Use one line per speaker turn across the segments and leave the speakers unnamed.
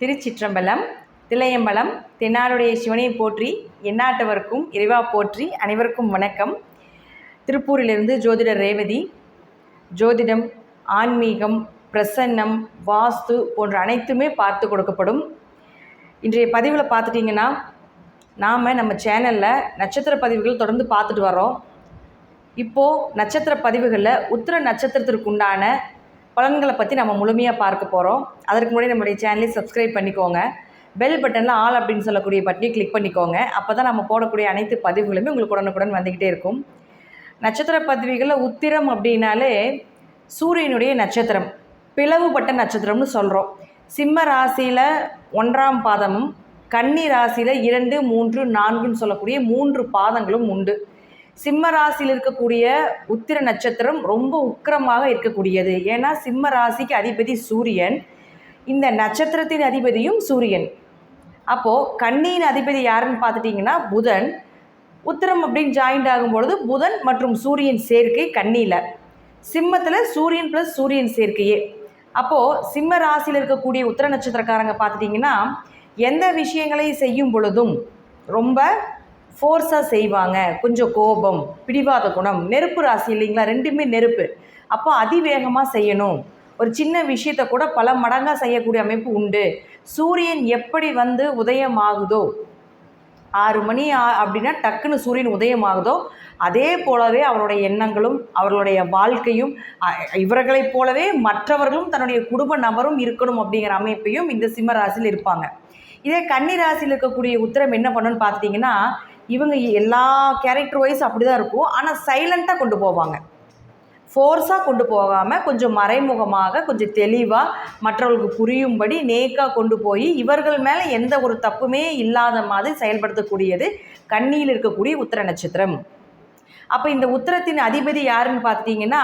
திருச்சிற்றம்பலம் திளையம்பலம் தென்னாருடைய சிவனை போற்றி எண்ணாட்டவருக்கும் இறைவா போற்றி அனைவருக்கும் வணக்கம். திருப்பூரிலிருந்து ஜோதிடர் ரேவதி ஜோதிடம் ஆன்மீகம் பிரசன்னம் வாஸ்து போன்ற அனைத்துமே பார்த்து கொடுக்கப்படும். இன்றைய பதிவில் பார்த்துட்டிங்கன்னா நாம் நம்ம சேனலில் நட்சத்திர பதிவுகள் தொடர்ந்து பார்த்துட்டு வரோம் இப்போது நட்சத்திர பதிவுகளில் உத்திர நட்சத்திரத்திற்கு உண்டான பலன்களை பற்றி நம்ம முழுமையாக பார்க்க போகிறோம் அதற்கு முன்னாடி நம்மளுடைய சேனலை சப்ஸ்கிரைப் பண்ணிக்கோங்க. பெல் பட்டனில் ஆல் அப்படின்னு சொல்லக்கூடிய பட்டனை கிளிக் பண்ணிக்கோங்க. அப்போ தான் நம்ம போடக்கூடிய அனைத்து பதிவுகளுமே உங்களுக்கு உடனுக்குடன் வந்துக்கிட்டே இருக்கும். நட்சத்திர பதவிகளில் உத்திரம் அப்படின்னாலே சூரியனுடைய நட்சத்திரம் பிளவுபட்ட நட்சத்திரம்னு சொல்கிறோம் சிம்ம ராசியில் ஒன்றாம் பாதமும் கன்னி ராசியில் இரண்டு மூன்று நான்குன்னு சொல்லக்கூடிய மூன்று பாதங்களும் உண்டு. சிம்ம ராசியில் இருக்கக்கூடிய உத்திர நட்சத்திரம் ரொம்ப உக்கிரமாக இருக்கக்கூடியது. ஏன்னா சிம்ம ராசிக்கு அதிபதி சூரியன். இந்த நட்சத்திரத்தின் அதிபதியும் சூரியன். அப்போது கண்ணியின் அதிபதி யாருன்னு பார்த்துட்டிங்கன்னா புதன். உத்திரம் அப்படின்னு ஜாயிண்ட் ஆகும் பொழுது புதன் மற்றும் சூரியன் சேர்க்கை கண்ணியில். சிம்மத்தில் சூரியன் ப்ளஸ் சூரியன் சேர்க்கையே. அப்போது சிம்ம ராசியில் இருக்கக்கூடிய உத்திர நட்சத்திரக்காரங்க பார்த்துட்டிங்கன்னா எந்த விஷயங்களை செய்யும் பொழுதும் ரொம்ப ஃபோர்ஸாக செய்வாங்க. கொஞ்சம் கோபம் பிடிவாத குணம் நெருப்பு ராசி இல்லைங்களா? ரெண்டுமே நெருப்பு. அப்போ அதிவேகமாக செய்யணும். ஒரு சின்ன விஷயத்தை கூட பல மடங்காக செய்யக்கூடிய அமைப்பு உண்டு. சூரியன் எப்படி வந்து உதயமாகுதோ ஆறு மணி அப்படின்னா டக்குன்னு சூரியன் உதயமாகுதோ அதே போலவே அவருடைய எண்ணங்களும் அவர்களுடைய வாழ்க்கையும் இவர்களைப் போலவே மற்றவர்களும் தன்னுடைய குடும்ப நபரும் இருக்கணும் அப்படிங்கிற அமைப்பையும் இந்த சிம்ம ராசியில் இருப்பாங்க. இதே கன்னி ராசியில் இருக்கக்கூடிய உத்திரம் என்ன பண்ணுன்னு பார்த்தீங்கன்னா இவங்க எல்லா கேரக்டர் வைஸ் அப்படி தான் இருக்கும் ஆனால் சைலண்ட்டாக கொண்டு போவாங்க. ஃபோர்ஸாக கொண்டு போகாமல் கொஞ்சம் மறைமுகமாக கொஞ்சம் தெளிவாக மற்றவர்களுக்கு புரியும்படி நேக்காக கொண்டு போய் இவர்கள் மேலே எந்த ஒரு தப்புமே இல்லாத மாதிரி செயல்படுத்தக்கூடியது கண்ணியில் இருக்கக்கூடிய உத்திர நட்சத்திரம். அப்போ இந்த உத்திரத்தின் அதிபதி யாருன்னு பார்த்தீங்கன்னா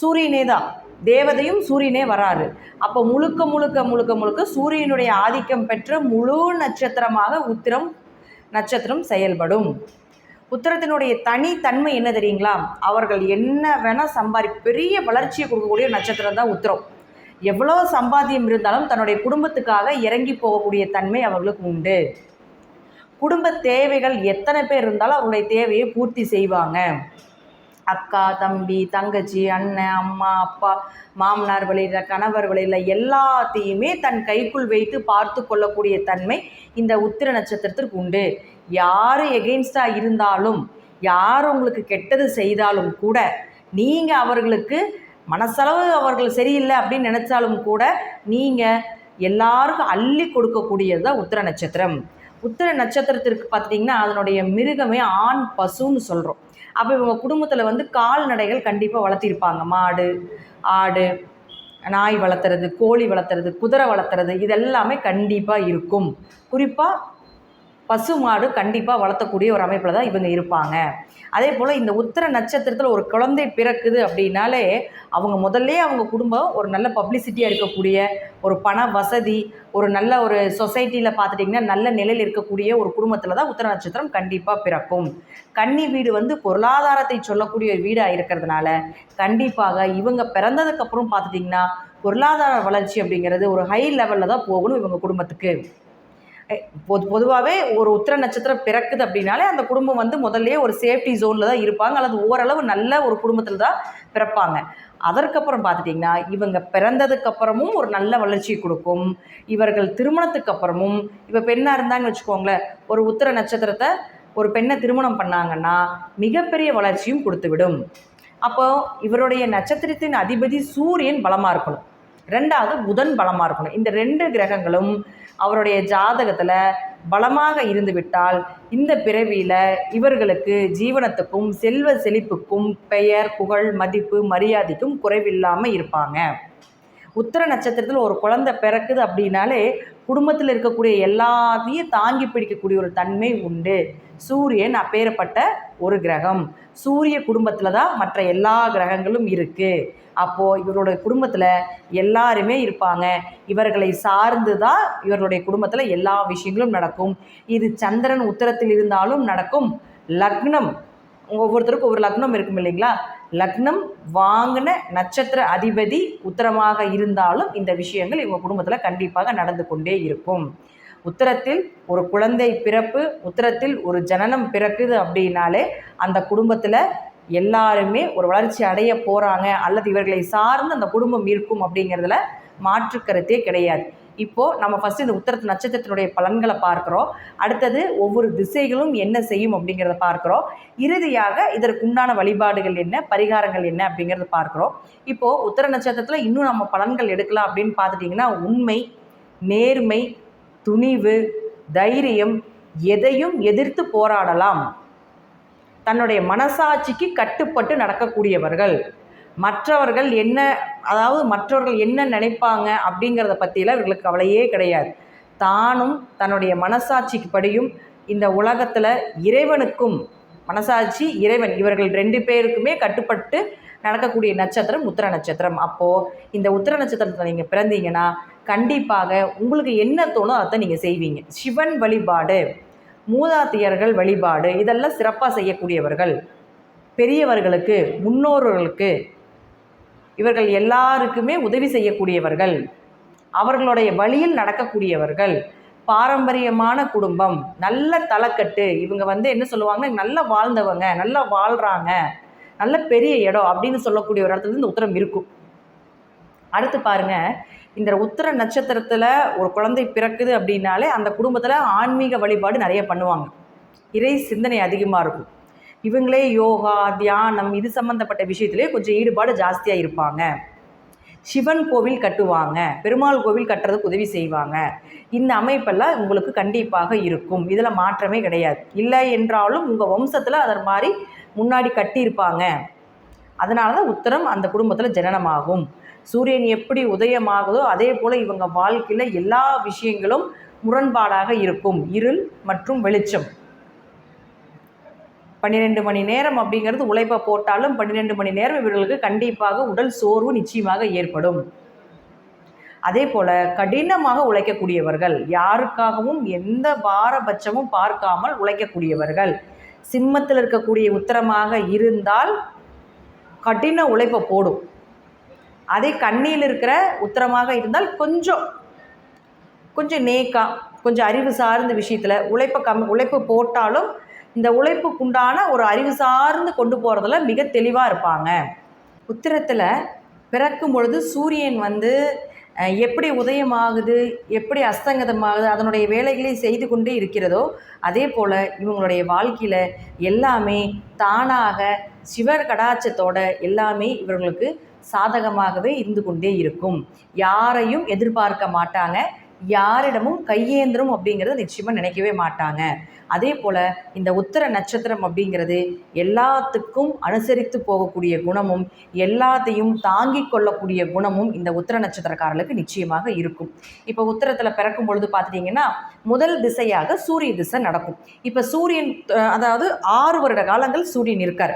சூரியனே தான். தேவதையும் சூரியனே வராரு. அப்போ முழுக்க முழுக்க முழுக்க முழுக்க சூரியனுடைய ஆதிக்கம் பெற்ற முழு நட்சத்திரமாக உத்திரம் நட்சத்திரம் செயல்படும். உத்தரத்தினுடைய தனித்தன்மை என்ன தெரியுங்களா? அவர்கள் என்ன வேணால் சம்பாதி பெரிய வளர்ச்சியை கொடுக்கக்கூடிய நட்சத்திரம் தான் உத்தரம். எவ்வளோ சம்பாத்தியம் இருந்தாலும் தன்னுடைய குடும்பத்துக்காக இறங்கி போகக்கூடிய தன்மை அவர்களுக்கு உண்டு. குடும்ப தேவைகள் எத்தனை பேர் இருந்தாலும் அவருடைய தேவையை பூர்த்தி செய்வாங்க. அக்கா தம்பி தங்கச்சி அண்ணன் அம்மா அப்பா மாமனார் வழியில் கணவர் வழியில் எல்லாத்தையுமே தன் கைக்குள் வைத்து பார்த்து கொள்ளக்கூடிய தன்மை இந்த உத்திர நட்சத்திரத்திற்கு உண்டு. யார் எகெயின்ஸ்டாக இருந்தாலும் யார் உங்களுக்கு கெட்டது செய்தாலும் கூட நீங்கள் அவர்களுக்கு மனசளவு அவர்கள் சரியில்லை அப்படின்னு நினச்சாலும் கூட நீங்கள் எல்லாருக்கும் அள்ளி கொடுக்கக்கூடியது தான் உத்திர நட்சத்திரம். உத்திர நட்சத்திரத்திற்கு பார்த்துட்டிங்கன்னா அதனுடைய மிருகமே ஆண் பசுன்னு சொல்கிறோம் அப்போ இவங்க குடும்பத்தில் வந்து கால்நடைகள் கண்டிப்பாக வளர்த்திருப்பாங்க. மாடு ஆடு நாய் வளர்த்துறது கோழி வளர்த்துறது குதிரை வளர்த்துறது இதெல்லாமே கண்டிப்பாக இருக்கும். குறிப்பாக பசு மாடு கண்டிப்பாக வளர்த்தக்கூடிய ஒரு அமைப்பில் தான் இவங்க இருப்பாங்க. அதே போல் இந்த உத்திர நட்சத்திரத்தில் ஒரு குழந்தை பிறக்குது அப்படின்னாலே அவங்க முதல்ல அவங்க குடும்பம் ஒரு நல்ல பப்ளிசிட்டியாக இருக்கக்கூடிய ஒரு பண வசதி ஒரு நல்ல ஒரு சொசைட்டியில் பார்த்துட்டிங்கன்னா நல்ல நிலையில் இருக்கக்கூடிய ஒரு குடும்பத்தில் தான் உத்தர நட்சத்திரம் கண்டிப்பாக பிறக்கும். கன்னி வீடு வந்து பொருளாதாரத்தை சொல்லக்கூடிய ஒரு வீடாக இருக்கிறதுனால கண்டிப்பாக இவங்க பிறந்ததுக்கப்புறம் பார்த்துட்டிங்கன்னா பொருளாதார வளர்ச்சி அப்படிங்கிறது ஒரு ஹை லெவலில் தான் போகணும் இவங்க குடும்பத்துக்கு. பொது பொதுவாகவே ஒரு உத்திர நட்சத்திரம் பிறக்குது அப்படின்னாலே அந்த குடும்பம் வந்து முதல்லயே ஒரு சேஃப்டி ஜோனில் தான் இருப்பாங்க. அல்லது ஓரளவு நல்ல ஒரு குடும்பத்தில் தான் பிறப்பாங்க. அதற்கப்புறம் பார்த்துட்டிங்கன்னா இவங்க பிறந்ததுக்கு அப்புறமும் ஒரு நல்ல வளர்ச்சி கொடுக்கும். இவர்கள் திருமணத்துக்கு அப்புறமும் இப்போ பெண்ணாக இருந்தாங்கன்னு வச்சுக்கோங்களேன் ஒரு உத்திர நட்சத்திரத்தை ஒரு பெண்ணை திருமணம் பண்ணாங்கன்னா மிகப்பெரிய வளர்ச்சியும் கொடுத்து விடும் அப்போ இவருடைய நட்சத்திரத்தின் அதிபதி சூரியன் பலமாக இருக்கணும். ரெண்டாவது புதன் பலமாக இருக்கணும். இந்த ரெண்டு கிரகங்களும் அவருடைய ஜாதகத்தில் பலமாக இருந்துவிட்டால் இந்த பிறவியில் இவர்களுக்கு ஜீவனத்துக்கும் செல்வ செழிப்புக்கும் பெயர் புகழ் மதிப்பு மரியாதைக்கும் குறைவில்லாமல் இருப்பாங்க. உத்திர நட்சத்திரத்தில் ஒரு குழந்தை பிறக்குது அப்படின்னாலே குடும்பத்தில் இருக்கக்கூடிய எல்லாத்தையும் தாங்கி பிடிக்கக்கூடிய ஒரு தன்மை உண்டு. சூரியன் அப்பேறப்பட்ட ஒரு கிரகம். சூரிய குடும்பத்தில் தான் மற்ற எல்லா கிரகங்களும் இருக்குது அப்போது இவருடைய குடும்பத்தில் எல்லாருமே இருப்பாங்க. இவர்களை சார்ந்து தான் இவர்களுடைய குடும்பத்தில் எல்லா விஷயங்களும் நடக்கும். இது சந்திரன் உத்தரத்தில் இருந்தாலும் நடக்கும். லக்னம் ஒவ்வொருத்தருக்கும் ஒவ்வொரு லக்னம் இருக்கும் இல்லைங்களா? லக்னம் வாங்கின நட்சத்திர அதிபதி உத்தரமாக இருந்தாலும் இந்த விஷயங்கள் இவங்க குடும்பத்தில் கண்டிப்பாக நடந்து கொண்டே இருக்கும். உத்தரத்தில் ஒரு குழந்தை பிறப்பு உத்தரத்தில் ஒரு ஜனனம் பிறக்குது அப்படின்னாலே அந்த குடும்பத்தில் எல்லாருமே ஒரு வளர்ச்சி அடைய போகிறாங்க அல்லது இவர்களை சார்ந்து அந்த குடும்பம் இருக்கும் அப்படிங்கிறதுல மாற்று கருத்தே கிடையாது. இப்போது நம்ம ஃபஸ்ட்டு இந்த உத்தரத்து நட்சத்திரத்தினுடைய பலன்களை பார்க்குறோம். அடுத்தது ஒவ்வொரு திசைகளும் என்ன செய்யும் அப்படிங்கிறத பார்க்குறோம். இறுதியாக இதற்குண்டான வழிபாடுகள் என்ன பரிகாரங்கள் என்ன அப்படிங்கிறத பார்க்குறோம். இப்போது உத்தர நட்சத்திரத்தில் இன்னும் நம்ம பலன்கள் எடுக்கலாம் அப்படின்னு பார்த்துட்டிங்கன்னா உண்மை நேர்மை துணிவு தைரியம் எதையும் எதிர்த்து போராடலாம். தன்னுடைய மனசாட்சிக்கு கட்டுப்பட்டு நடக்கக்கூடியவர்கள். மற்றவர்கள் என்ன அதாவது மற்றவர்கள் என்ன நினைப்பாங்க அப்படிங்கிறத பற்றியெல்லாம் இவர்களுக்கு கவலையே கிடையாது. தானும் தன்னுடைய மனசாட்சிக்கு படியும் இந்த உலகத்தில் இறைவனுக்கும் மனசாட்சி இறைவன் இவர்கள் ரெண்டு பேருக்குமே கட்டுப்பட்டு நடக்கக்கூடிய நட்சத்திரம் உத்திர நட்சத்திரம். அப்போது இந்த உத்திர நட்சத்திரத்தில் நீங்கள் பிறந்தீங்கன்னா கண்டிப்பாக உங்களுக்கு என்ன தோணும் அதை நீங்கள் செய்வீங்க. சிவன் வழிபாடு மூதாத்தியர்கள் வழிபாடு இதெல்லாம் சிறப்பாக செய்யக்கூடியவர்கள் பெரியவர்களுக்கு முன்னோர்களுக்கு இவர்கள் எல்லாருக்குமே உதவி செய்யக்கூடியவர்கள். அவர்களுடைய வழியில் நடக்கக்கூடியவர்கள். பாரம்பரியமான குடும்பம் நல்ல தலைக்கட்டு இவங்க வந்து என்ன சொல்லுவாங்க நல்லா வாழ்ந்தவங்க நல்லா வாழ்கிறாங்க நல்ல பெரிய இடம் அப்படின்னு சொல்லக்கூடிய ஒரு இடத்துல இந்த உத்தரம் இருக்கும். அடுத்து பாருங்க இந்த உத்தர நட்சத்திரத்தில் ஒரு குழந்தை பிறக்குது அப்படின்னாலே அந்த குடும்பத்தில் ஆன்மீக வழிபாடு நிறைய பண்ணுவாங்க. இறை சிந்தனை அதிகமாக இருக்கும். இவங்களே யோகா தியானம் இது சம்மந்தப்பட்ட விஷயத்திலே கொஞ்சம் ஈடுபாடு ஜாஸ்தியாக இருப்பாங்க. சிவன் கோவில் கட்டுவாங்க. பெருமாள் கோவில் கட்டுறதுக்கு உதவி செய்வாங்க. இந்த அமைப்பெல்லாம் உங்களுக்கு கண்டிப்பாக இருக்கும். இதில் மாற்றமே கிடையாது. இல்லை என்றாலும் உங்கள் வம்சத்தில் அதன் மாதிரி முன்னாடி கட்டியிருப்பாங்க. அதனால தான் உத்தரம் அந்த குடும்பத்தில் ஜனனமாகும். சூரியன் எப்படி உதயமாகுதோ அதே போல் இவங்க வாழ்க்கையில் எல்லா விஷயங்களும் முரண்பாடாக இருக்கும். இருள் மற்றும் வெளிச்சம். பன்னிரெண்டு மணி நேரம் அப்படிங்கிறது உழைப்பை போட்டாலும் பன்னிரெண்டு மணி நேரம் இவர்களுக்கு கண்டிப்பாக உடல் சோர்வு நிச்சயமாக ஏற்படும். அதே போல் கடினமாக உழைக்கக்கூடியவர்கள் யாருக்காகவும் எந்த பாரபட்சமும் பார்க்காமல் உழைக்கக்கூடியவர்கள் சிம்மத்தில் இருக்கக்கூடிய உத்தரமாக இருந்தால் கடின உழைப்பை போடும். அதே கண்ணியில் இருக்கிற உத்தரமாக இருந்தால் கொஞ்சம் கொஞ்சம் நேக்கா கொஞ்சம் அறிவு சார்ந்த விஷயத்தில் உழைப்பை கம் உழைப்பு போட்டாலும் இந்த உழைப்புக்குண்டான ஒரு அறிவு சார்ந்து கொண்டு போகிறதுல மிக தெளிவாக இருப்பாங்க. உத்திரத்தில் பிறக்கும் பொழுது சூரியன் வந்து எப்படி உதயமாகுது எப்படி அஸ்தங்கதமாகுது அதனுடைய வேலைகளை செய்து கொண்டே இருக்கிறதோ அதே போல் இவங்களுடைய வாழ்க்கையில் எல்லாமே தானாக சிவர் கடாச்சத்தோட எல்லாமே இவர்களுக்கு சாதகமாகவே இருந்து கொண்டே இருக்கும். யாரையும் எதிர்பார்க்க மாட்டாங்க. யாரிடமும் கையேந்திரம் அப்படிங்கிறத நிச்சயமாக நினைக்கவே மாட்டாங்க. அதே போல் இந்த உத்தர நட்சத்திரம் அப்படிங்கிறது எல்லாத்துக்கும் அனுசரித்து போகக்கூடிய குணமும் எல்லாத்தையும் தாங்கி கொள்ளக்கூடிய குணமும் இந்த உத்தர நட்சத்திரக்காரர்களுக்கு நிச்சயமாக இருக்கும். இப்போ உத்தரத்தில் பிறக்கும் பொழுது பார்த்துட்டிங்கன்னா முதல் திசையாக சூரிய திசை நடக்கும். இப்போ சூரியன் அதாவது ஆறு வருட காலங்கள் சூரியன் இருக்கார்.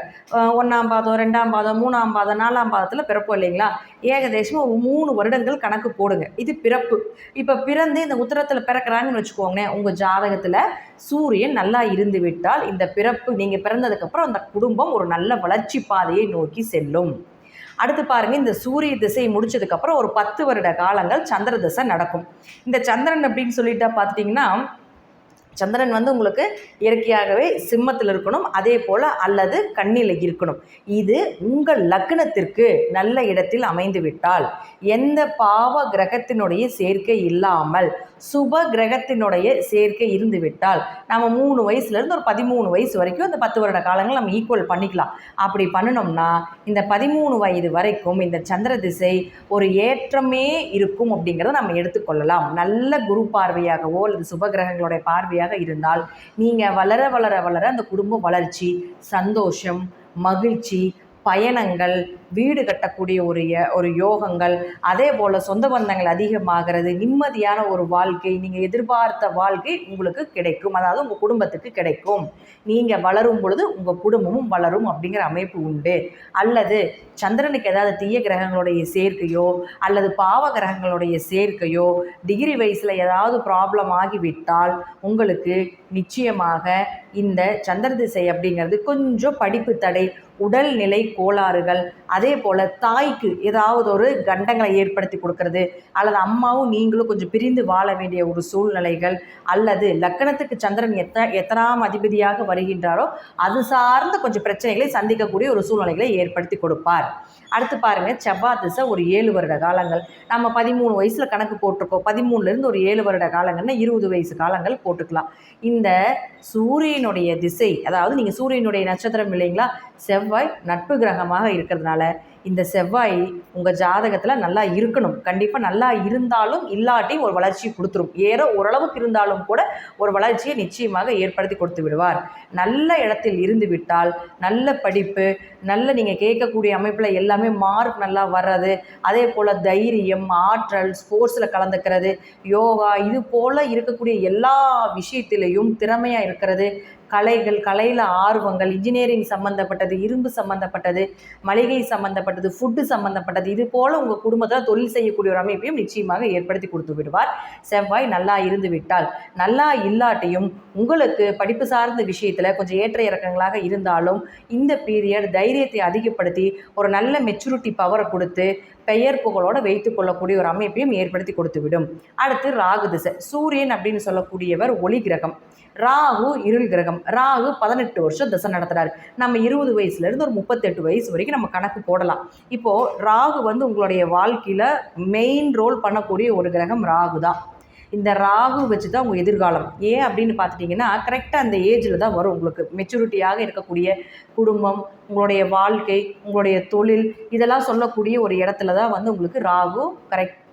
ஒன்றாம் பாதம் ரெண்டாம் பாதம் மூணாம் பாதம் நாலாம் பாதத்தில் பிறப்போம் இல்லைங்களா? ஏகதேசமாக ஒரு மூணு வருடங்கள் கணக்கு போடுங்க. இது பிறப்பு. இப்போ பிறந்து இந்த உத்தரத்தில் பிறக்கிறாங்கன்னு வச்சுக்கோங்களேன் உங்கள் ஜாதகத்தில் சூரியன் நல்லா இருந்து விட்டால் இந்த பிறப்பு நீங்கள் பிறந்ததுக்கப்புறம் அந்த குடும்பம் ஒரு நல்ல வளர்ச்சி பாதையை நோக்கி செல்லும். அடுத்து பாருங்கள் இந்த சூரிய திசை முடிச்சதுக்கப்புறம் ஒரு பத்து வருட காலங்கள் சந்திர திசை நடக்கும். இந்த சந்திரன் அப்படின்னு சொல்லிட்டா பார்த்துட்டிங்கன்னா சந்திரன் வந்து உங்களுக்கு இயற்கையாகவே சிம்மத்தில் இருக்கணும் அதே போல் அல்லது கண்ணில் இருக்கணும். இது உங்கள் லக்னத்திற்கு நல்ல இடத்தில் அமைந்து விட்டால் எந்த பாவ கிரகத்தினுடைய சேர்க்கை இல்லாமல் சுப கிரகத்தினுடைய சேர்க்கை இருந்துவிட்டால் நம்ம மூணு வயசுலேருந்து ஒரு பதிமூணு வயசு வரைக்கும் இந்த பத்து வருட காலங்கள் நம்ம ஈக்குவல் பண்ணிக்கலாம். அப்படி பண்ணினோம்னா இந்த பதிமூணு வயது வரைக்கும் இந்த சந்திர திசை ஒரு ஏற்றமே இருக்கும் அப்படிங்கிறத நம்ம எடுத்துக்கொள்ளலாம். நல்ல குரு பார்வையாகவோ அல்லது சுப கிரகங்களுடைய பார்வையாக குழந்தையாக இருந்தால் நீங்கள் வளர வளர வளர அந்த குடும்ப வளர்ச்சி சந்தோஷம் மகிழ்ச்சி பயணங்கள் வீடு கட்டக்கூடிய ஒரு ஒரு யோகங்கள் அதே போல் சொந்த பந்தங்கள் அதிகமாகிறது நிம்மதியான ஒரு வாழ்க்கை நீங்கள் எதிர்பார்த்த வாழ்க்கை உங்களுக்கு கிடைக்கும். அதாவது உங்கள் குடும்பத்துக்கு கிடைக்கும். நீங்கள் வளரும் பொழுது உங்கள் குடும்பமும் வளரும் அப்படிங்கிற அமைப்பு உண்டு. அல்லது சந்திரனுக்கு ஏதாவது தீய கிரகங்களுடைய சேர்க்கையோ அல்லது பாவ கிரகங்களுடைய சேர்க்கையோ டிகிரி வயசில் ஏதாவது ப்ராப்ளம் ஆகிவிட்டால் உங்களுக்கு நிச்சயமாக இந்த சந்திர திசை அப்படிங்கிறது கொஞ்சம் படிப்பு தடை உடல்நிலை கோளாறுகள் அதே போல் தாய்க்கு ஏதாவது ஒரு கண்டங்களை ஏற்படுத்தி கொடுக்கறது அல்லது அம்மாவும் நீங்களும் கொஞ்சம் பிரிந்து வாழ வேண்டிய ஒரு சூழ்நிலைகள் அல்லது லக்கணத்துக்கு சந்திரன் எத்த எத்தனாம் அதிபதியாக வருகின்றாரோ அது சார்ந்த கொஞ்சம் பிரச்சனைகளை சந்திக்கக்கூடிய ஒரு சூழ்நிலைகளை ஏற்படுத்தி கொடுப்பார். அடுத்து பாருங்கள் செவ்வாய் திசை ஒரு ஏழு வருட காலங்கள். நம்ம பதிமூணு வயசில் கணக்கு போட்டிருக்கோம். பதிமூணுலேருந்து ஒரு ஏழு வருட காலங்கள்னா இருபது வயசு காலங்கள் போட்டுக்கலாம். இந்த சூரியனுடைய திசை அதாவது நீங்கள் சூரியனுடைய நட்சத்திரம் இல்லைங்களா செவ்வாய் நட்பு கிரகமாக இருக்கிறதுனால இந்த செவ்வாய் உங்கள் ஜாதகத்தில் நல்லா இருக்கணும். கண்டிப்பாக நல்லா இருந்தாலும் இல்லாட்டியும் ஒரு வளர்ச்சி கொடுத்துரும். ஏதோ ஓரளவுக்கு இருந்தாலும் கூட ஒரு வளர்ச்சியை நிச்சயமாக ஏற்படுத்தி கொடுத்து விடுவார். நல்ல இடத்தில் இருந்து விட்டால் நல்ல படிப்பு நல்ல நீங்கள் கேட்கக்கூடிய அமைப்பில் எல்லாமே மார்க் நல்லா வர்றது அதே போல் தைரியம் ஆற்றல் ஸ்போர்ட்ஸில் கலந்துக்கிறது யோகா இது போல் இருக்கக்கூடிய எல்லா விஷயத்திலையும் திறமையாக இருக்கிறது கலைகள் கலையில் ஆர்வங்கள் இன்ஜினியரிங் சம்மந்தப்பட்டது இரும்பு சம்மந்தப்பட்டது மளிகை சம்மந்தப்பட்டது ஃபுட்டு சம்மந்தப்பட்டது இது போல் உங்கள் குடும்பத்தில் தொழில் செய்யக்கூடிய ஒரு அமைப்பையும் நிச்சயமாக ஏற்படுத்தி கொடுத்து விடுவார். செவ்வாய் நல்லா இருந்து விட்டால் நல்லா இல்லாட்டியும் உங்களுக்கு படிப்பு சார்ந்த விஷயத்தில் கொஞ்சம் ஏற்ற இறக்கங்களாக இருந்தாலும் இந்த பீரியட் தைரியத்தை அதிகப்படுத்தி ஒரு நல்ல மெச்சூரிட்டி பவரை கொடுத்து பெயர் புகழோடு வைத்து கொள்ளக்கூடிய ஒரு அமைப்பையும் ஏற்படுத்தி கொடுத்து விடும். அடுத்து ராகு திசை. சூரியன் அப்படின்னு சொல்லக்கூடியவர் ஒளி கிரகம். ராகு இருள் கிரகம். ராகு பதினெட்டு வருஷம் திசை நடத்துறாரு. நம்ம இருபது வயசுலேருந்து ஒரு முப்பத்தெட்டு வயசு வரைக்கும் நம்ம கணக்கு போடலாம். இப்போது ராகு வந்து உங்களுடைய வாழ்க்கையில் மெயின் ரோல் பண்ணக்கூடிய ஒரு கிரகம் ராகு தான். இந்த ராகு வச்சு தான் உங்கள் எதிர்காலம். ஏன் அப்படின்னு பார்த்துட்டிங்கன்னா கரெக்டாக அந்த ஏஜில் தான் வரும் உங்களுக்கு. மெச்சூரிட்டியாக இருக்கக்கூடிய குடும்பம் உங்களுடைய வாழ்க்கை உங்களுடைய தொழில் இதெல்லாம் சொல்லக்கூடிய ஒரு இடத்துல தான் வந்து உங்களுக்கு ராகு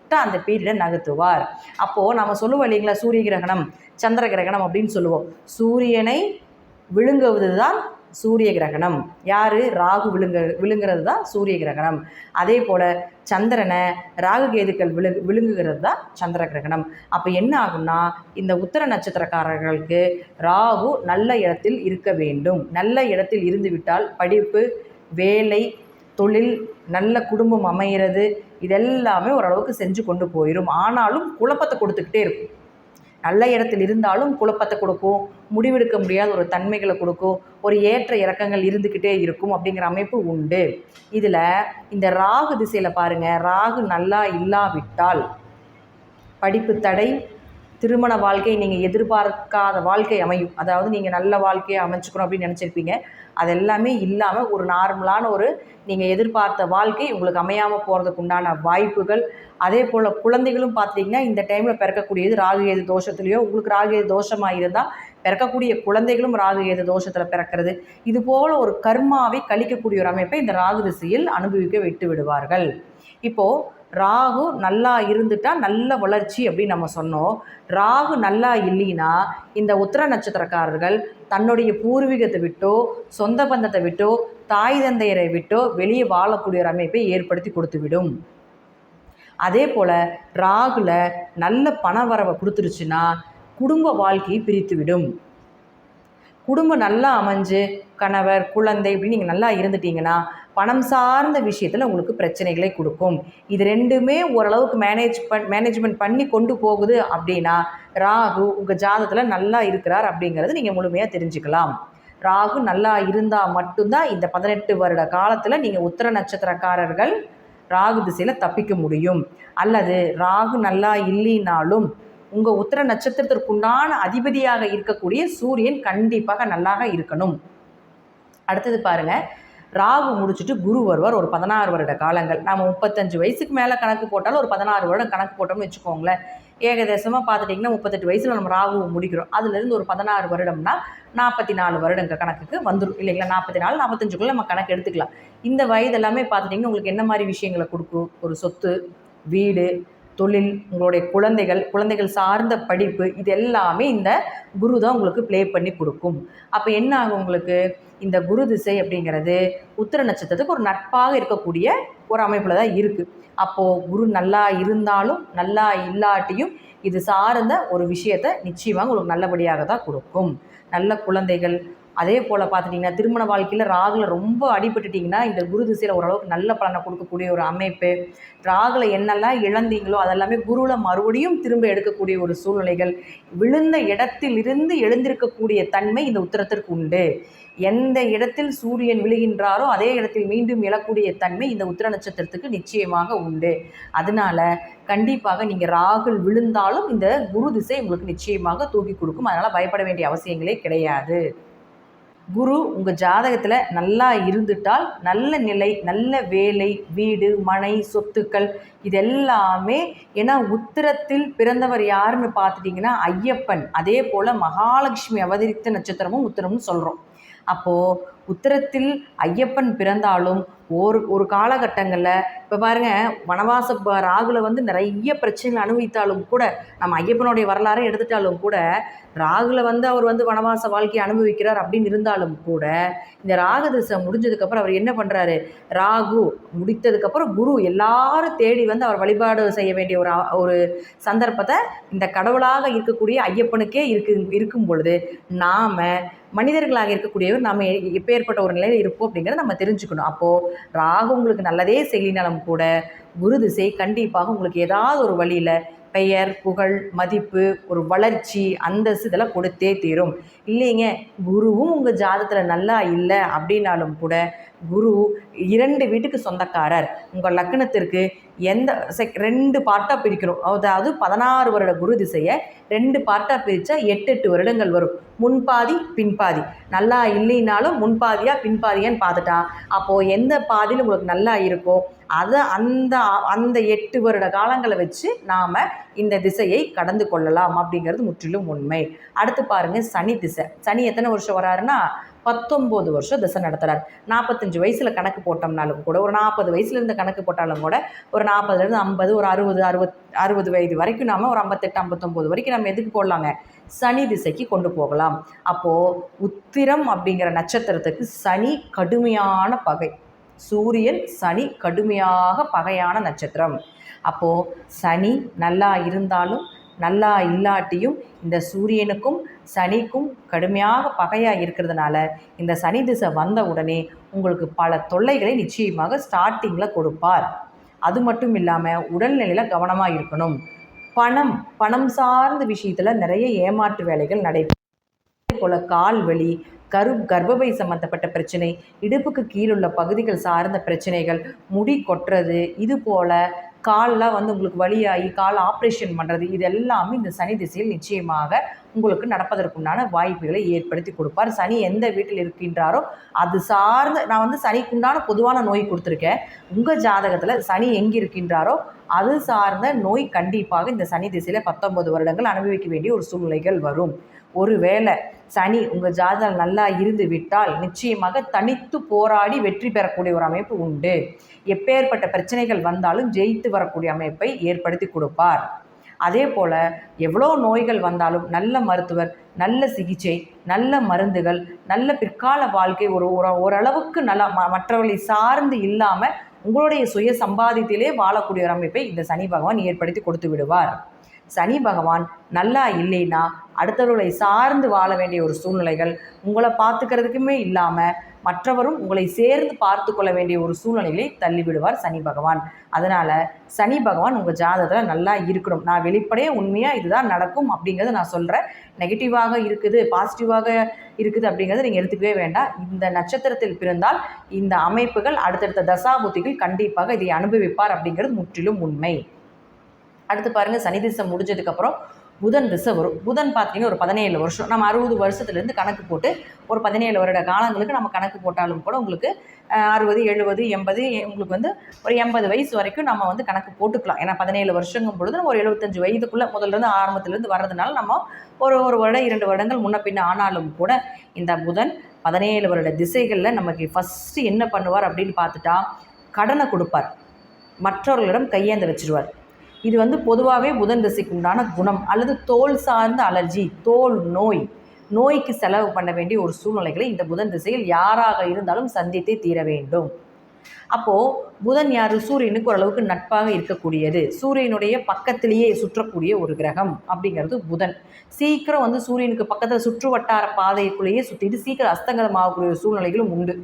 கரெக்டாக அந்த பீரியடை நகர்த்துவார். அப்போது நம்ம சொல்லுவோம் இல்லைங்களா சூரிய கிரகணம் சந்திர கிரகணம் அப்படின்னு சொல்லுவோம். சூரியனை விழுங்குவது தான் சூரிய கிரகணம். யார்? ராகு விழுங்க விழுங்குறது தான் சூரிய கிரகணம். அதே போல் சந்திரனை ராகு கேதுக்கள் விழு விழுங்குகிறது தான் சந்திர கிரகணம். அப்போ என்ன ஆகும்னா இந்த உத்தர நட்சத்திரக்காரர்களுக்கு ராகு நல்ல இடத்தில் இருக்க வேண்டும். நல்ல இடத்தில் இருந்துவிட்டால் படிப்பு வேலை தொழில் நல்ல குடும்பம் அமைகிறது இதெல்லாமே ஓரளவுக்கு செஞ்சு கொண்டு போயிடும் ஆனாலும் குழப்பத்தை கொடுத்துக்கிட்டே இருக்கும். நல்ல இடத்தில் இருந்தாலும் குழப்பத்தை கொடுக்கும். முடிவெடுக்க முடியாத ஒரு தன்மைகளை கொடுக்கும். ஒரு ஏற்ற இறக்கங்கள் இருந்துக்கிட்டே இருக்கும் அப்படிங்கிற அமைப்பு உண்டு. இதில் இந்த ராகு திசையில் பாருங்கள் ராகு நல்லா இல்லாவிட்டால் படிப்பு தடை திருமண வாழ்க்கை நீங்கள் எதிர்பார்க்காத வாழ்க்கை அமையும். அதாவது நீங்கள் நல்ல வாழ்க்கையை அமைச்சுக்கணும் அப்படின்னு நினச்சிருப்பீங்க. அது எல்லாமே இல்லாமல் ஒரு நார்மலான ஒரு நீங்கள் எதிர்பார்த்த வாழ்க்கை உங்களுக்கு அமையாமல் போகிறதுக்கு உண்டான வாய்ப்புகள். அதே போல் குழந்தைகளும் பார்த்தீங்கன்னா இந்த டைமில் பிறக்கக்கூடியது ராகு ஏது தோஷத்துலேயோ உங்களுக்கு ராகு ஏது தோஷமாக இருந்தால் பிறக்கக்கூடிய குழந்தைகளும் ராகு ஏது தோஷத்தில் பிறக்கிறது. இது போல் ஒரு கர்மாவை கழிக்கக்கூடிய ஒரு அமைப்பை இந்த ராகு திசையில் அனுபவிக்க விட்டு விடுவார்கள். இப்போது ராகு நல்லா இருந்துட்டா நல்ல வளர்ச்சி அப்படின்னு நம்ம சொன்னோம். ராகு நல்லா இல்லைன்னா இந்த உத்திர நட்சத்திரக்காரர்கள் தன்னுடைய பூர்வீகத்தை விட்டோ சொந்த பந்தத்தை விட்டோ தாய் தந்தையரை விட்டோ வெளியே வாழக்கூடிய ஒரு அமைப்பை ஏற்படுத்தி கொடுத்து விடும் அதே போல் ராகுல நல்ல பண வரவை கொடுத்துருச்சுன்னா குடும்ப வாழ்க்கையை பிரித்து விடும் குடும்பம் நல்லா அமைஞ்சு கணவர் குழந்தை இப்படின்னு நீங்கள் நல்லா இருந்துட்டீங்கன்னா பணம் சார்ந்த விஷயத்தில் உங்களுக்கு பிரச்சனைகளை கொடுக்கும். இது ரெண்டுமே ஓரளவுக்கு மேனேஜ் பண் மேனேஜ்மெண்ட் பண்ணி கொண்டு போகுது அப்படின்னா ராகு உங்கள் ஜாதத்தில் நல்லா இருக்கிறார் அப்படிங்கிறது நீங்கள் முழுமையாக தெரிஞ்சுக்கலாம். ராகு நல்லா இருந்தால் மட்டும்தான் இந்த பதினெட்டு வருட காலத்தில் நீங்கள் உத்தர நட்சத்திரக்காரர்கள் ராகு திசையில் தப்பிக்க முடியும். அல்லது ராகு நல்லா இல்லைனாலும் உங்கள் உத்தர நட்சத்திரத்திற்குண்டான அதிபதியாக இருக்கக்கூடிய சூரியன் கண்டிப்பாக நல்லாக இருக்கணும். அடுத்தது பாருங்கள் ராகு முடிச்சுட்டு குரு வருவார். ஒரு பதினாறு வருட காலங்கள். நம்ம முப்பத்தஞ்சு வயசுக்கு மேலே கணக்கு போட்டாலும் ஒரு பதினாறு வருடம் கணக்கு போட்டோம்னு வச்சுக்கோங்களேன். ஏகதேசமாக பார்த்துட்டிங்கன்னா முப்பத்தெட்டு வயசில் நம்ம ராகு முடிக்கிறோம். அதுலேருந்து ஒரு பதினாறு வருடம்னா நாற்பத்தி நாலு வருடங்க கணக்குக்கு வந்துடும் இல்லைங்களா? நாற்பத்தி நாலு நாற்பத்தஞ்சுக்குள்ளே நம்ம கணக்கு எடுத்துக்கலாம். இந்த வயது எல்லாமே பார்த்துட்டிங்கன்னா உங்களுக்கு என்ன மாதிரி விஷயங்களை கொடுக்கும்? ஒரு சொத்து வீடு தொழில் உங்களுடைய குழந்தைகள் குழந்தைகள் சார்ந்த படிப்பு இது எல்லாமே இந்த குரு தான் உங்களுக்கு ப்ளே பண்ணி கொடுக்கும். அப்போ என்ன ஆகும் உங்களுக்கு? இந்த குரு திசை அப்படிங்கிறது உத்திர நட்சத்திரத்துக்கு ஒரு நட்பாக இருக்கக்கூடிய ஒரு அமைப்பில் தான் இருக்குது அப்போது குரு நல்லா இருந்தாலும் நல்லா இல்லாட்டியும் இது சார்ந்த ஒரு விஷயத்தை நிச்சயமாக உங்களுக்கு நல்லபடியாக தான் கொடுக்கும். நல்ல குழந்தைகள் அதே போல் பார்த்துட்டிங்கன்னா திருமண வாழ்க்கையில் ராகுல ரொம்ப அடிபட்டுட்டிங்கன்னா இந்த குரு திசையில் ஓரளவுக்கு நல்ல பலனை கொடுக்கக்கூடிய ஒரு அமைப்பு. ராகுல என்னெல்லாம் இழந்தீங்களோ அதெல்லாமே குருவில் மறுபடியும் திரும்ப எடுக்கக்கூடிய ஒரு சூழ்நிலைகள். விழுந்த இடத்திலிருந்து எழுந்திருக்கக்கூடிய தன்மை இந்த உத்தரத்திற்கு உண்டு. எந்த இடத்தில் சூரியன் விழுகின்றாரோ அதே இடத்தில் மீண்டும் எழக்கூடிய தன்மை இந்த உத்திர நட்சத்திரத்துக்கு நிச்சயமாக உண்டு. அதனால கண்டிப்பாக நீங்கள் ராகுல் விழுந்தாலும் இந்த குரு திசை உங்களுக்கு நிச்சயமாக தூக்கி கொடுக்கும். அதனால் பயப்பட வேண்டிய அவசியங்களே கிடையாது. குரு உங்கள் ஜாதகத்தில் நல்லா இருந்துட்டால் நல்ல நிலை நல்ல வேலை வீடு மனை சொத்துக்கள் இது எல்லாமே ஏன்னா உத்திரத்தில் பிறந்தவர் யாருன்னு பார்த்துட்டிங்கன்னா ஐயப்பன். அதே போல் மகாலட்சுமி அவதரித்த நட்சத்திரமும் உத்திரம்னு சொல்கிறோம் அப்போது உத்திரத்தில் ஐயப்பன் பிறந்தாலும் ஒரு ஒரு காலகட்டங்களில் இப்போ பாருங்கள் வனவாச ராகுல வந்து நிறைய பிரச்சனைகள் அனுபவித்தாலும் கூட நம்ம ஐயப்பனுடைய வரலாறை எடுத்துட்டாலும் கூட ராகுல வந்து அவர் வந்து வனவாச வாழ்க்கையை அனுபவிக்கிறார் அப்படின்னு இருந்தாலும் கூட இந்த ராகு திசை முடிஞ்சதுக்கப்புறம் அவர் என்ன பண்ணுறாரு ராகு முடித்ததுக்கப்புறம் குரு எல்லாரும் தேடி வந்து அவர் வழிபாடு செய்ய வேண்டிய ஒரு ஒரு சந்தர்ப்பத்தை இந்த கடவுளாக இருக்கக்கூடிய ஐயப்பனுக்கே இருக்கு இருக்கும் பொழுது நாம் மனிதர்களாக இருக்கக்கூடியவர் நாம் எப்பேற்பட்ட ஒரு நிலையில் இருப்போம் அப்படிங்கிறத நம்ம தெரிஞ்சுக்கணும். அப்போது ராகு உங்களுக்கு நல்லதே செய்யலினாலும் கூட குரு திசை கண்டிப்பாக உங்களுக்கு ஏதாவது ஒரு வழியில் பெயர் புகழ் மதிப்பு ஒரு வளர்ச்சி அந்தஸ்து இதெல்லாம் கொடுத்தே தீரும். இல்லைங்க குருவும் உங்கள் ஜாதத்தில் நல்லா இல்லை அப்படின்னாலும் கூட குரு இரண்டு வீட்டுக்கு சொந்தக்காரர். உங்கள் லக்னத்திற்கு எந்த செக் ரெண்டு பார்ட்டாக பிரிக்கணும். அதாவது பதினாறு வருட குரு திசையை ரெண்டு பார்ட்டாக பிரித்தா எட்டு எட்டு வருடங்கள் வரும். முன்பாதி பின்பாதி நல்லா இல்லைனாலும் முன்பாதியாக பின்பாதியான்னு பார்த்துட்டா அப்போது எந்த பாதியில் உங்களுக்கு நல்லா இருக்கோ அதை அந்த அந்த எட்டு வருட காலங்களை வச்சு நாம் இந்த திசையை கடந்து கொள்ளலாம் அப்படிங்கிறது முற்றிலும் உண்மை. அடுத்து பாருங்கள் சனி திசை. சனி எத்தனை வருஷம் வராருன்னா பத்தொம்போது வருஷம் திசை நடத்துகிறார் நாற்பத்தஞ்சு வயசில் கணக்கு போட்டோம்னாலும் கூட ஒரு நாற்பது வயசுலேருந்து கணக்கு போட்டாலும் கூட ஒரு நாற்பதுலேருந்து ஐம்பது ஒரு அறுபது அறுபத் அறுபது வயது வரைக்கும் நாம் ஒரு ஐம்பத்தெட்டு ஐம்பத்தொம்போது வரைக்கும் நம்ம எதுக்கு போடலாங்க? சனி திசைக்கு கொண்டு போகலாம். அப்போது உத்திரம் அப்படிங்கிற நட்சத்திரத்துக்கு சனி கடுமையான பகை. சூரியன் சனி கடுமையாக பகையான நட்சத்திரம். அப்போது சனி நல்லா இருந்தாலும் நல்லா இல்லாட்டியும் இந்த சூரியனுக்கும் சனிக்கும் கடுமையாக பகையாக இருக்கிறதுனால இந்த சனி திசை வந்த உடனே உங்களுக்கு பல தொல்லைகளை நிச்சயமாக ஸ்டார்டிங்கில் கொடுப்பார். அது மட்டும் இல்லாமல் உடல்நிலையில் கவனமாக இருக்கணும். பணம் பணம் சார்ந்த விஷயத்தில் நிறைய ஏமாற்று வேலைகள் நடைபெறும் அதே போல் கால் வலி கரு கர்ப்பப்பை சம்மந்தப்பட்ட பிரச்சனை இடுப்புக்கு கீழுள்ள பகுதிகள் சார்ந்த பிரச்சனைகள் முடி கொட்டுறது இது போல் கால்லாம் வந்து உங்களுக்கு வழியாகி கால் ஆப்ரேஷன் பண்ணுறது இது எல்லாமே இந்த சனி திசையில் நிச்சயமாக உங்களுக்கு நடப்பதற்குண்டான வாய்ப்புகளை ஏற்படுத்தி கொடுப்பார். சனி எந்த வீட்டில் இருக்கின்றாரோ அது சார்ந்த நான் வந்து சனிக்குண்டான பொதுவான நோய் கொடுத்துருக்கேன். உங்கள் ஜாதகத்தில் சனி எங்கே இருக்கின்றாரோ அது சார்ந்த நோய் கண்டிப்பாக இந்த சனி திசையில் பத்தொன்பது வருடங்கள் அனுபவிக்க வேண்டிய ஒரு சூழ்நிலைகள் வரும். ஒருவேளை சனி உங்கள் ஜாதகம் நல்லா இருந்து விட்டால் நிச்சயமாக தனித்து போராடி வெற்றி பெறக்கூடிய ஒரு அமைப்பு உண்டு. எப்பேற்பட்ட பிரச்சனைகள் வந்தாலும் ஜெயித்து வரக்கூடிய அமைப்பை ஏற்படுத்தி கொடுப்பார். அதே போல் எவ்வளோ நோய்கள் வந்தாலும் நல்ல மருத்துவர் நல்ல சிகிச்சை நல்ல மருந்துகள் நல்ல பிற்கால வாழ்க்கை ஒரு ஒரு ஓரளவுக்கு நல்லா ம மற்றவர்களை சார்ந்து இல்லாமல் உங்களுடைய சுய சம்பாதித்திலே வாழக்கூடிய ஒரு அமைப்பை இந்த சனி பகவான் ஏற்படுத்தி கொடுத்து விடுவார். சனி பகவான் நல்லா இல்லைன்னா அடுத்தவர்களை சார்ந்து வாழ வேண்டிய ஒரு சூழ்நிலைகள் உங்களை பார்த்துக்கிறதுக்குமே இல்லாமல் மற்றவரும் உங்களை சேர்ந்து பார்த்து கொள்ள வேண்டிய ஒரு சூழ்நிலைகளை தள்ளிவிடுவார் சனி பகவான். அதனால் சனி பகவான் உங்கள் ஜாதகத்தில் நல்லா இருக்கணும். நான் வெளிப்படையே உண்மையாக இதுதான் நடக்கும் அப்படிங்கிறத நான் சொல்கிறேன் நெகட்டிவாக இருக்குது பாசிட்டிவாக இருக்குது அப்படிங்கிறத நீங்கள் எடுத்துக்கவே வேண்டாம். இந்த நட்சத்திரத்தில் பிறந்தால் இந்த அமைப்புகள் அடுத்தடுத்த தசாபுத்திகள் கண்டிப்பாக இதை அனுபவிப்பார் அப்படிங்கிறது முற்றிலும் உண்மை. அடுத்து பாருங்கள் சனி திசை முடிஞ்சதுக்கப்புறம் புதன் திசை வரும். புதன் பார்த்தீங்கன்னா ஒரு பதினேழு வருஷம். நம்ம அறுபது வருஷத்துலேருந்து கணக்கு போட்டு ஒரு பதினேழு வருட காலங்களுக்கு நம்ம கணக்கு போட்டாலும் கூட உங்களுக்கு அறுபது எழுபது எண்பது உங்களுக்கு வந்து ஒரு எண்பது வயசு வரைக்கும் நம்ம வந்து கணக்கு போட்டுக்கலாம். ஏன்னா பதினேழு வருஷங்கும் பொழுது நம்ம ஒரு எழுபத்தஞ்சு வயதுக்குள்ளே முதல்லேருந்து ஆரம்பத்துலேருந்து வர்றதுனால நம்ம ஒரு ஒரு வருடம் இரண்டு வருடங்கள் முன்ன பின்ன ஆனாலும் கூட இந்த புதன் பதினேழு வருட திசைகளில் நமக்கு ஃபஸ்ட்டு என்ன பண்ணுவார் அப்படின்னு பார்த்துட்டா கடனை கொடுப்பார். மற்றவர்களிடம் கையேந்த வச்சிருவார். இது வந்து பொதுவாகவே புதன் திசைக்கு உண்டான குணம் அல்லது தோல் சார்ந்த அலர்ஜி தோல் நோய். நோய்க்கு செலவு பண்ண வேண்டிய ஒரு சூழ்நிலைகளை இந்த புதன் திசையில் யாராக இருந்தாலும் சந்தித்தே தீர வேண்டும். அப்போது புதன் யார்? சூரியனுக்கு ஓரளவுக்கு நட்பாக இருக்கக்கூடியது. சூரியனுடைய பக்கத்திலேயே சுற்றக்கூடிய ஒரு கிரகம் அப்படிங்கிறது புதன். சீக்கிரம் வந்து சூரியனுக்கு பக்கத்தில் சுற்று வட்டார பாதைக்குள்ளேயே சுற்றிட்டு சீக்கிரம் அஸ்தங்கதமாகக்கூடிய சூழ்நிலைகளும் உண்டு.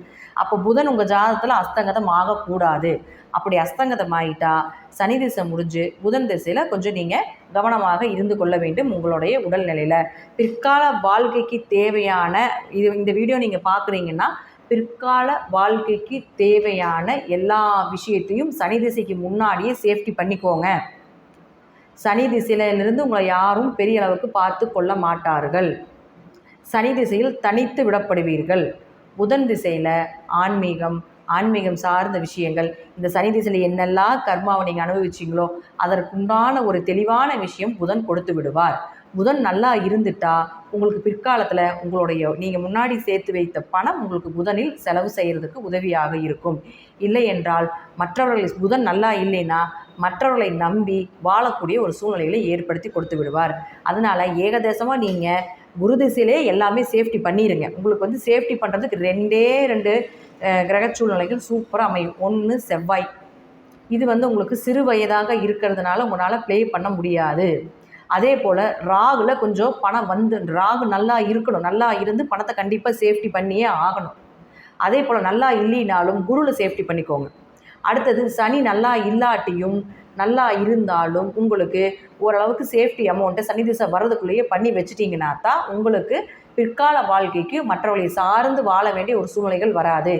அப்போ புதன் உங்கள் ஜாதகத்தில் அஸ்தங்கதம் ஆகக்கூடாது அப்படி அஸ்தங்கதம் ஆகிட்டா சனி திசை முடிஞ்சு புதன் திசையில் கொஞ்சம் நீங்கள் கவனமாக இருந்து கொள்ள வேண்டும் உங்களுடைய உடல்நிலையில். பிற்கால வாழ்க்கைக்கு தேவையான இது இந்த வீடியோ நீங்கள் பார்க்குறீங்கன்னா பிற்கால வாழ்க்கைக்கு தேவையான எல்லா விஷயத்தையும் சனி திசைக்கு முன்னாடியே சேஃப்டி பண்ணிக்கோங்க. சனி திசையிலிருந்து உங்களை யாரும் பெரிய அளவுக்கு பார்த்து கொள்ள மாட்டார்கள். சனி திசையில் தனித்து விடப்படுவீர்கள். புதன் திசையில் ஆன்மீகம் ஆன்மீகம் சார்ந்த விஷயங்கள் இந்த சனி திசையில் என்னெல்லாம் கர்மாவை நீங்கள் அனுபவிச்சிங்களோ அதற்குண்டான ஒரு தெளிவான விஷயம் புதன் கொடுத்து விடுவார். புதன் நல்லா இருந்துட்டா உங்களுக்கு பிற்காலத்தில் உங்களுடைய நீங்கள் முன்னாடி சேர்த்து வைத்த பணம் உங்களுக்கு புதனில் செலவு செய்கிறதுக்கு உதவியாக இருக்கும். இல்லை என்றால் மற்றவர்கள் புதன் நல்லா இல்லைன்னா மற்றவர்களை நம்பி வாழக்கூடிய ஒரு சூழ்நிலைகளை ஏற்படுத்தி கொடுத்து விடுவார். அதனால் ஏகதேசமாக நீங்கள் குரு திசையிலே எல்லாமே சேஃப்டி பண்ணிடுங்க உங்களுக்கு வந்து சேஃப்டி பண்ணுறதுக்கு ரெண்டே ரெண்டு கிரக சூழ்நிலைகள் சூப்பராக அமையும். ஒன்று செவ்வாய். இது வந்து உங்களுக்கு சிறு வயதாக இருக்கிறதுனால உங்களால் ப்ளே பண்ண முடியாது. அதே போல் ராகுல கொஞ்சம் பணம் வந்து ராகு நல்லா இருக்கணும். நல்லா இருந்து பணத்தை கண்டிப்பாக சேஃப்டி பண்ணியே ஆகணும். அதே போல் நல்லா இல்லைனாலும் குருவில் சேஃப்டி பண்ணிக்கோங்க. அடுத்தது சனி நல்லா இல்லாட்டியும் நல்லா இருந்தாலும் உங்களுக்கு ஓரளவுக்கு சேஃப்டி அமௌண்ட்டை சனி திசை வர்றதுக்குள்ளேயே பண்ணி வச்சிட்டிங்கன்னா தான் உங்களுக்கு பிற்கால வாழ்க்கைக்கு மற்றவர்களை சார்ந்து வாழ வேண்டிய ஒரு சூழ்நிலைகள் வராது.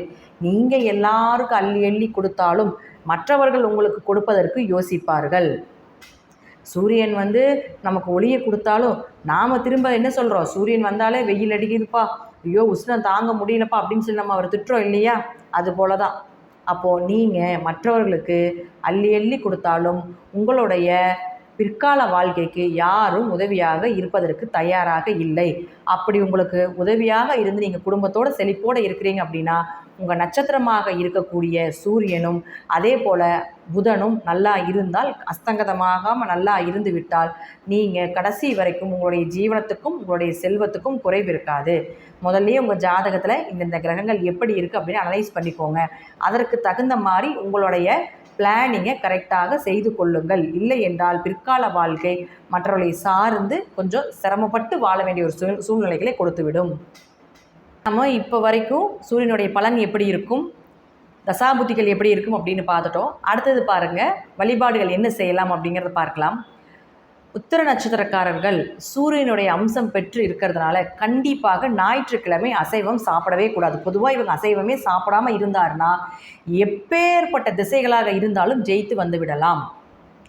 நீங்கள் எல்லாருக்கும் அள்ளி அள்ளி கொடுத்தாலும் மற்றவர்கள் உங்களுக்கு கொடுப்பதற்கு யோசிப்பார்கள். சூரியன் வந்து நமக்கு ஒளியை கொடுத்தாலும் நாம் திரும்ப என்ன சொல்கிறோம் சூரியன் வந்தாலே வெயில் அடிக்குதுப்பா. ஐயோ உஷ்ணம் தாங்க முடியலப்பா அப்படின்னு சொல்லி நம்ம அவர் திட்டுறோம் இல்லையா? அது போல தான் அப்போது நீங்கள் மற்றவர்களுக்கு அள்ளி அள்ளி கொடுத்தாலும் உங்களுடைய பிற்கால வாழ்க்கைக்கு யாரும் உதவியாக இருப்பதற்கு தயாராக இல்லை. அப்படி உங்களுக்கு உதவியாக இருந்து நீங்கள் குடும்பத்தோடு செழிப்போடு இருக்கிறீங்க அப்படின்னா உங்கள் நட்சத்திரமாக இருக்கக்கூடிய சூரியனும் அதே போல் புதனும் நல்லா இருந்தால் அஸ்தங்கதமாகாமல் நல்லா இருந்து விட்டால் நீங்கள் கடைசி வரைக்கும் உங்களுடைய ஜீவனத்துக்கும் உங்களுடைய செல்வத்துக்கும் குறைவு இருக்காது. முதல்லயே உங்கள் ஜாதகத்தில் இந்தந்த கிரகங்கள் எப்படி இருக்குது அப்படின்னு அனலைஸ் பண்ணிக்கோங்க. அதற்கு தகுந்த மாதிரி உங்களுடைய பிளானிங்கை கரெக்டாக செய்து கொள்ளுங்கள். இல்லை என்றால் பிற்கால வாழ்க்கை மற்றவர்களை சார்ந்து கொஞ்சம் சிரமப்பட்டு வாழ வேண்டிய ஒரு சூழ் சூழ்நிலைகளை கொடுத்துவிடும். நம்ம இப்போ வரைக்கும் சூரியனுடைய பலன் எப்படி இருக்கும்? தசாபுத்திகள் எப்படி இருக்கும் அப்படின்னு பார்த்துட்டோம். அடுத்தது பாருங்கள் வழிபாடுகள் என்ன செய்யலாம் அப்படிங்கிறத பார்க்கலாம். உத்தர நட்சத்திரக்காரர்கள் சூரியனுடைய அம்சம் பெற்று இருக்கிறதுனால கண்டிப்பாக ஞாயிற்றுக்கிழமை அசைவம் சாப்பிடவே கூடாது. பொதுவாக இவங்க அசைவமே சாப்பிடாமல் இருந்தாருன்னா எப்பேற்பட்ட திசைகளாக இருந்தாலும் ஜெயித்து வந்து விடலாம்.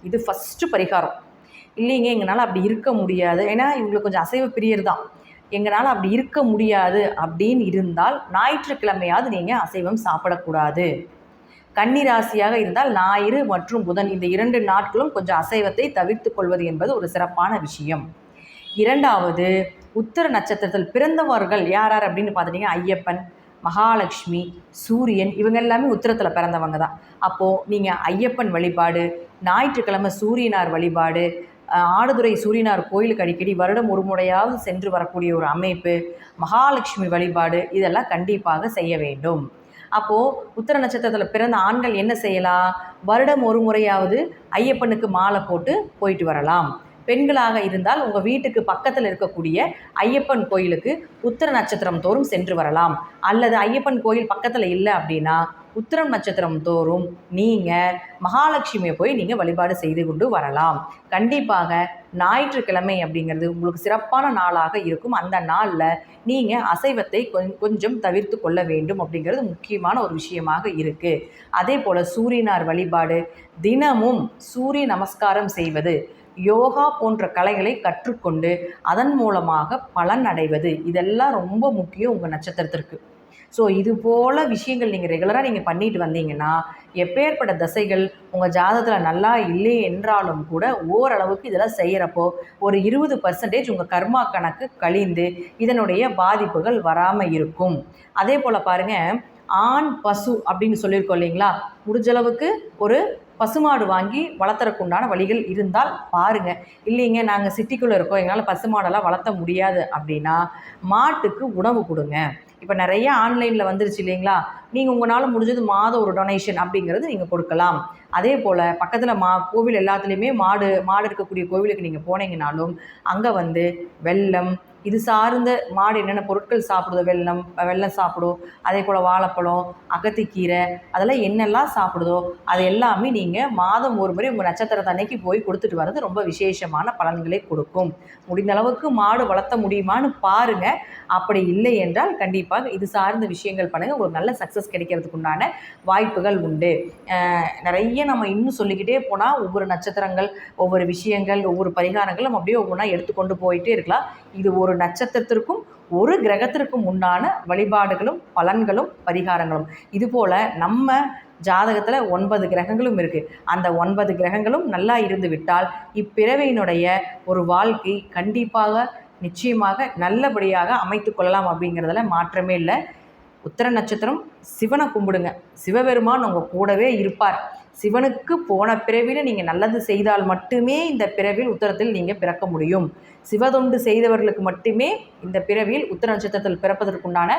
இது ஃபஸ்ட்டு பரிகாரம். இல்லைங்க எங்களால் அப்படி இருக்க முடியாது. ஏன்னா இவங்களுக்கு கொஞ்சம் அசைவ பிரியர் தான். எங்களால் அப்படி இருக்க முடியாது அப்படின்னு இருந்தால் ஞாயிற்றுக்கிழமையாவது நீங்கள் அசைவம் சாப்பிடக்கூடாது. கன்னிராசியாக இருந்தால் ஞாயிறு மற்றும் புதன் இந்த இரண்டு நாட்களும் கொஞ்சம் அசைவத்தை தவிர்த்து கொள்வது என்பது ஒரு சிறப்பான விஷயம். இரண்டாவது உத்தர நட்சத்திரத்தில் பிறந்தவர்கள் யார் யார் அப்படின்னு பார்த்துட்டிங்கன்னா ஐயப்பன் மகாலட்சுமி சூரியன் இவங்க எல்லாமே உத்திரத்தில் பிறந்தவங்க தான். அப்போது நீங்கள் ஐயப்பன் வழிபாடு ஞாயிற்றுக்கிழமை சூரியனார் வழிபாடு ஆடுதுறை சூரியனார் கோயிலுக்கு அடிக்கடி வருடம் ஒரு முறையாவது சென்று வரக்கூடிய ஒரு அமைப்பு மகாலட்சுமி வழிபாடு இதெல்லாம் கண்டிப்பாக செய்ய வேண்டும். அப்போது உத்தர நட்சத்திரத்தில் பிறந்த ஆண்கள் என்ன செய்யலாம்? வருடம் ஒரு முறையாவது ஐயப்பனுக்கு மாலை போட்டு போயிட்டு வரலாம். பெண்களாக இருந்தால் உங்கள் வீட்டுக்கு பக்கத்தில் இருக்கக்கூடிய ஐயப்பன் கோயிலுக்கு உத்தர நட்சத்திரம் தோறும் சென்று வரலாம். அல்லது ஐயப்பன் கோயில் பக்கத்தில் இல்லை அப்படின்னா உத்திரம் நட்சத்திரம் தோறும் நீங்கள் மகாலட்சுமியை போய் நீங்கள் வழிபாடு செய்து கொண்டு வரலாம். கண்டிப்பாக ஞாயிற்றுக்கிழமை அப்படிங்கிறது உங்களுக்கு சிறப்பான நாளாக இருக்கும். அந்த நாளில் நீங்கள் அசைவத்தை கொஞ்சம் தவிர்த்து கொள்ள வேண்டும் அப்படிங்கிறது முக்கியமான ஒரு விஷயமாக இருக்குது அதே போல் சூரியனார் வழிபாடு தினமும் சூரிய நமஸ்காரம் செய்வது யோகா போன்ற கலைகளை கற்றுக்கொண்டு அதன் மூலமாக பலன் அடைவது இதெல்லாம் ரொம்ப முக்கியம் உங்கள் நட்சத்திரத்திற்கு. ஸோ இது போல் விஷயங்கள் நீங்கள் ரெகுலராக நீங்கள் பண்ணிட்டு வந்தீங்கன்னா எப்பேற்பட்ட தசைகள் உங்கள் ஜாதகத்தில் நல்லா இல்லை என்றாலும் கூட ஓரளவுக்கு இதெல்லாம் செய்கிறப்போ ஒரு இருபது பர்சன்டேஜ் உங்கள் கர்மா கணக்கு கழிந்து இதனுடைய பாதிப்புகள் வராமல் இருக்கும். அதே போல் பாருங்கள் ஆண் பசு அப்படின்னு சொல்லியிருக்கோம் இல்லைங்களா? முடிஞ்சளவுக்கு ஒரு பசுமாடு வாங்கி வளர்த்துறக்குண்டான வழிகள் இருந்தால் பாருங்கள் இல்லைங்க நாங்கள் சிட்டிக்குள்ளே இருக்கோம் எங்களால் பசுமாடெல்லாம் வளர்த்த முடியாது அப்படின்னா மாட்டுக்கு உணவு கொடுங்க. இப்போ நிறைய ஆன்லைனில் வந்துருச்சு இல்லைங்களா? நீங்கள் உங்களால் முடிஞ்சது மாதம் ஒரு டொனேஷன் அப்படிங்கிறது நீங்கள் கொடுக்கலாம். அதே போல் பக்கத்தில் மா கோவில் எல்லாத்துலேயுமே மாடு மாடு இருக்கக்கூடிய கோவிலுக்கு நீங்கள் போனீங்கனாலும் அங்கே வந்து வெள்ளம் இது சார்ந்த மாடு என்னென்ன பொருட்கள் சாப்பிடுதோ வெல்லம் வெல்லம் சாப்பிடும் அதே போல் வாழைப்பழம் அகத்திக்கீரை அதெல்லாம் என்னெல்லாம் சாப்பிடுதோ அது எல்லாமே நீங்கள் மாதம் ஒரு முறை உங்கள் நட்சத்திரத்து அன்னைக்கு போய் கொடுத்துட்டு வர்றது ரொம்ப விசேஷமான பலன்களை கொடுக்கும். முடிந்த அளவுக்கு மாடு வளர்த்த முடியுமான்னு பாருங்கள் அப்படி இல்லை என்றால் கண்டிப்பாக இது சார்ந்த விஷயங்கள் பண்ணுங்கள் ஒரு நல்ல சக்ஸஸ் கிடைக்கிறதுக்கு உண்டான வாய்ப்புகள் உண்டு. நிறைய நம்ம இன்னும் சொல்லிக்கிட்டே போனால் ஒவ்வொரு நட்சத்திரங்கள் ஒவ்வொரு விஷயங்கள் ஒவ்வொரு பரிகாரங்கள் நம்ம அப்படியே ஒவ்வொன்றா எடுத்துக்கொண்டு போயிட்டே இருக்கலாம். இது ஒரு ஒரு நட்சத்திரத்திற்கும் ஒரு கிரகத்திற்கும் உண்டான வழிபாடுகளும் பலன்களும் பரிகாரங்களும். இதுபோல் நம்ம ஜாதகத்தில் ஒன்பது கிரகங்களும் இருக்குது அந்த ஒன்பது கிரகங்களும் நல்லா இருந்து விட்டால் இப்பிறவையினுடைய ஒரு வாழ்க்கை கண்டிப்பாக நிச்சயமாக நல்லபடியாக அமைத்து கொள்ளலாம் அப்படிங்கிறதுல மாற்றமே இல்லை. உத்தர நட்சத்திரம் சிவனை கும்பிடுங்க. சிவபெருமான் உங்கள் கூடவே இருப்பார். சிவனுக்கு போன பிறவியில் நீங்கள் நல்லது செய்தால் மட்டுமே இந்த பிறவியில் உத்தரத்தில் நீங்கள் பிறக்க முடியும். சிவதொண்டு செய்தவர்களுக்கு மட்டுமே இந்த பிறவியில் உத்தர நட்சத்திரத்தில் பிறப்பதற்குண்டான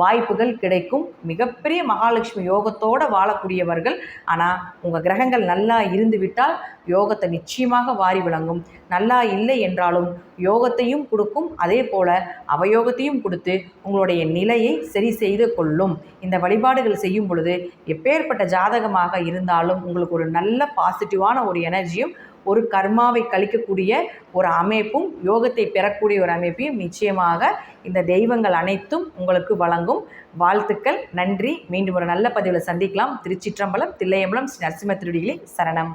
வாய்ப்புகள் கிடைக்கும். மிகப்பெரிய மகாலட்சுமி யோகத்தோடு வாழக்கூடியவர்கள். ஆனால் உங்கள் கிரகங்கள் நல்லா இருந்து விட்டால் யோகத்தை நிச்சயமாக வாரி விளங்கும் நல்லா இல்லை என்றாலும் யோகத்தையும் கொடுக்கும். அதே போல் அவயோகத்தையும் கொடுத்து உங்களுடைய நிலையை சரி செய்து கொள்ளும். இந்த வழிபாடுகள் செய்யும் பொழுது எப்பேற்பட்ட ஜாதகமாக இருந்தாலும் உங்களுக்கு ஒரு நல்ல பாசிட்டிவான ஒரு எனர்ஜியும் ஒரு கர்மாவை கழிக்கக்கூடிய ஒரு அமைப்பும் யோகத்தை பெறக்கூடிய ஒரு அமைப்பையும் நிச்சயமாக இந்த தெய்வங்கள் அனைத்தும் உங்களுக்கு வழங்கும். வாழ்த்துக்கள் நன்றி. மீண்டும் ஒரு நல்ல பதிவில் சந்திக்கலாம். திருச்சிற்றம்பலம் தில்லையம்பலம் ஸ்ரீ நரசிம்ம திருடிகளே சரணம்.